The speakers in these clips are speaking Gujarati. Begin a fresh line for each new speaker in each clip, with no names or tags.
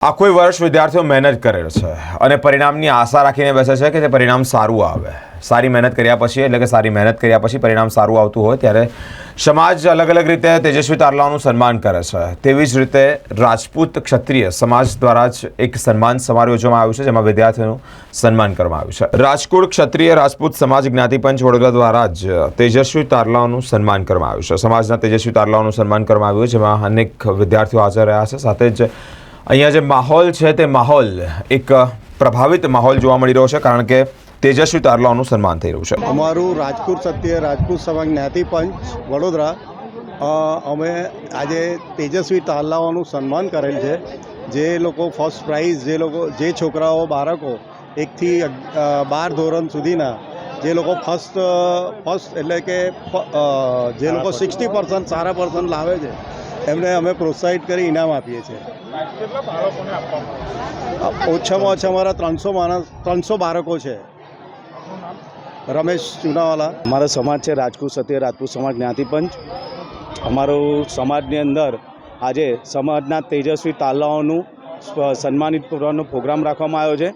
આખું વર્ષ વિદ્યાર્થીઓ મહેનત કરે છે અને પરિણામની આશા રાખીને બેસે છે કે તે પરિણામ સારું આવે. સારી મહેનત કર્યા પછી, એટલે કે સારી મહેનત કર્યા પછી પરિણામ સારું આવતું હોય ત્યારે સમાજ અલગ અલગ રીતે તેજસ્વી તારલાઓનું સન્માન કરે છે. તેવી જ રીતે રાજપૂત ક્ષત્રિય સમાજ દ્વારા જ એક સન્માન સમારોહ યોજવામાં આવ્યું છે, જેમાં વિદ્યાર્થીઓનું સન્માન કરવામાં આવ્યું છે. રાજકોટ ક્ષત્રિય રાજપૂત સમાજ જ્ઞાતિપંચ વડોદરા દ્વારા જ તેજસ્વી તારલાઓનું સન્માન કરવામાં આવ્યું છે. સમાજના તેજસ્વી તારલાઓનું સન્માન કરવામાં આવ્યું છે, જેમાં અનેક વિદ્યાર્થીઓ હાજર રહ્યા છે. સાથે જ અહીંયા જે માહોલ છે તે માહોલ એક પ્રભાવિત માહોલ જોવા મળી રહ્યો છે કારણ કે તેજસ્વી તારલાઓનું સન્માન થઈ રહ્યું છે.
અમારું રાજકોટ સત્ય રાજપૂત સમાજ જ્ઞાતિ પંચ વડોદરા અમે આજે તેજસ્વી તારલાઓનું સન્માન કરેલ છે. જે લોકો ફર્સ્ટ પ્રાઇઝ જે લોકો જે છોકરાઓ બાળકો એકથી બાર ધોરણ સુધીના જે લોકો ફર્સ્ટ ફર્સ્ટ એટલે કે જે લોકો સિક્સટી પર્સન્ટ સારા પર્સન્ટ લાવે છે. એમને અમે પ્રોત્સાહિત કરી ઇનામ આપીએ છીએ. ઓછામાં ઓછા અમારા ત્રણસો માણસ, ત્રણસો બાળકો છે. રમેશ ચુનાવાલા.
અમારો સમાજ છે રાજપૂત સત્ય, રાજપૂત સમાજ જ્ઞાતિપંચ અમારો સમાજની અંદર આજે સમાજના તેજસ્વી તાલાઓનું સન્માનિત કરવાનો પ્રોગ્રામ રાખવામાં આવ્યો છે.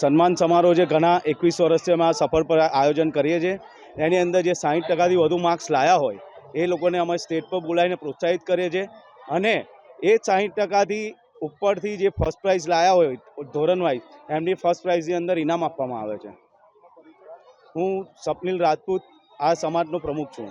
સન્માન સમારોહ જે ઘણા એકવીસ વર્ષથી અમે આ સફળ પર આયોજન કરીએ છીએ. એની અંદર જે સાહીઠ ટકાથી વધુ માર્ક્સ લાયા હોય એ લોકોને અમે સ્ટેજ પર બોલાવીને પ્રોત્સાહિત કરીએ છીએ. અને એ સાહીઠ ટકાથી ઉપરથી જે ફર્સ્ટ પ્રાઇઝ લાયા હોય ધોરણ વાઇઝ એમની ફર્સ્ટ પ્રાઇઝની અંદર ઇનામ આપવામાં આવે છે. હું સપનિલ રાજપૂત, આ સમાજનો પ્રમુખ છું.